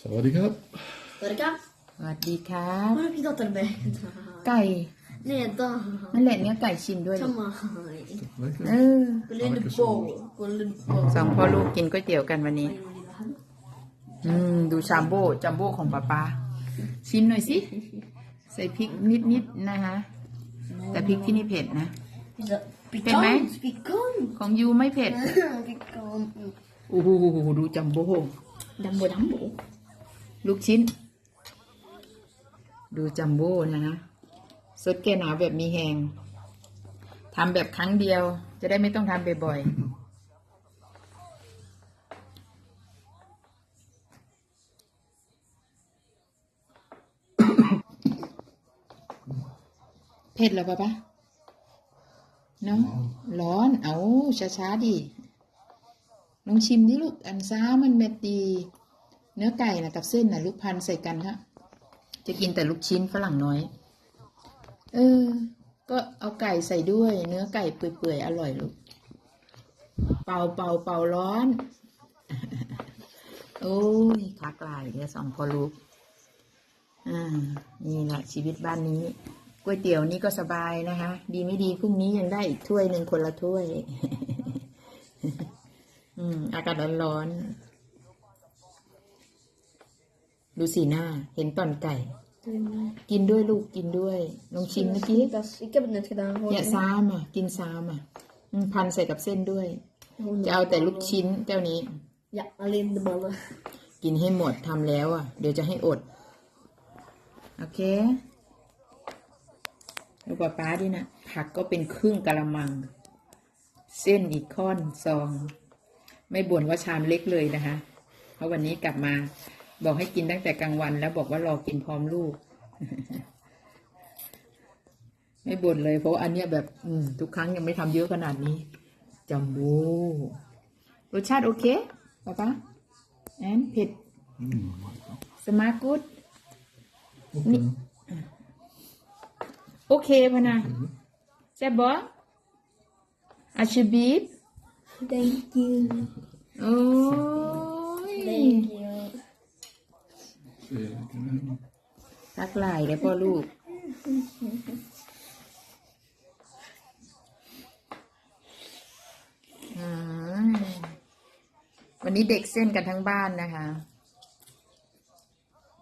สวัสดีครับสวัสดีครับสวัสดีครับไม่พี่ต่อตันไปไก่เนี่ยต่อนั่นแหละเนื้อไก่ชิมด้วยทำไมเออกูเล่นโบกูเล่นโบสองพ่อลูกกินก๋วยเตี๋ยวกันวันนี้ อืม ดูชามโบ้จัมโบ้ของป้าป้าชิมหน่อยสิ ใส่พริกนิดๆนะคะ แต่พริกที่นี่เผ็ดนะปิกเป็นไหมปิกอนของยูไม่เผ็ดปิกอนโอ้โหดูจัมโบ้ดัมโบดัมโบ ลูกชิ้น ดูจัมโบ้นะสดแก่หนาวแบบมีแหงทำแบบครั้งเดียว จะได้ไม่ต้องทำบ่อยๆ เผ็ดหรอปะปะเนาะร้อน เอาช้าๆดิลองชิมดิลูก อันซ้ามันเม็ดดี เนื้อไก่นะกับเส้นนะลูกพันใส่กันฮะจะกินแต่ลูกชิ้นฝรั่งน้อย เออ ก็เอาไก่ใส่ด้วย เนื้อไก่เปื่อยๆอร่อยลูก เป่าเป่าเป่าร้อน โอ้ยคักลายเดี๋ยวสองพอลูก อ่า นี่แหละชีวิตบ้านนี้ก๋วยเตี๋ยวนี่ก็สบายนะคะ ดีไม่ดีพรุ่งนี้ยังได้อีกถ้วยหนึ่งคนละถ้วย อืม อากาศร้อนๆ ดูสีหน้า เห็นตอนไก่ กินด้วยลูกกินด้วยลองชิมเมื่อกี้ Ik heb het net gedaan. gewoon. อย่าซ้ำอะ กินซ้ำอะอืมพันใส่กับเส้นด้วย จะเอาแต่ลูกชิ้นเจ้านี้ Ja, alleen de ballen. กินให้หมดทำแล้วอะ เดี๋ยวจะให้อด โอเคดูป้าป้าดินะผักก็เป็นครึ่งกะละมัง เส้นอีกค้อนซอง ไม่บ่นว่าชามเล็กเลยนะคะ เพราะวันนี้กลับมา บอกให้กินตั้งแต่กลางวัน แล้วบอกว่ารอกินพร้อมลูก ไม่บ่นเลย เพราะว่าอันเนี้ยแบบ อืม ทุกครั้งยังไม่ทำเยอะขนาดนี้จัมโบ้รสชาติโอเคป้าป้าแอนเผ็ดสมาร์กูดนี่โอเคพะนะแซ่บบ่อาชิบีบ Thank you. โอ้ย Thank you. รักหลายเลยพ่อลูก วันนี้เด็กเส้นกันทั้งบ้านนะคะ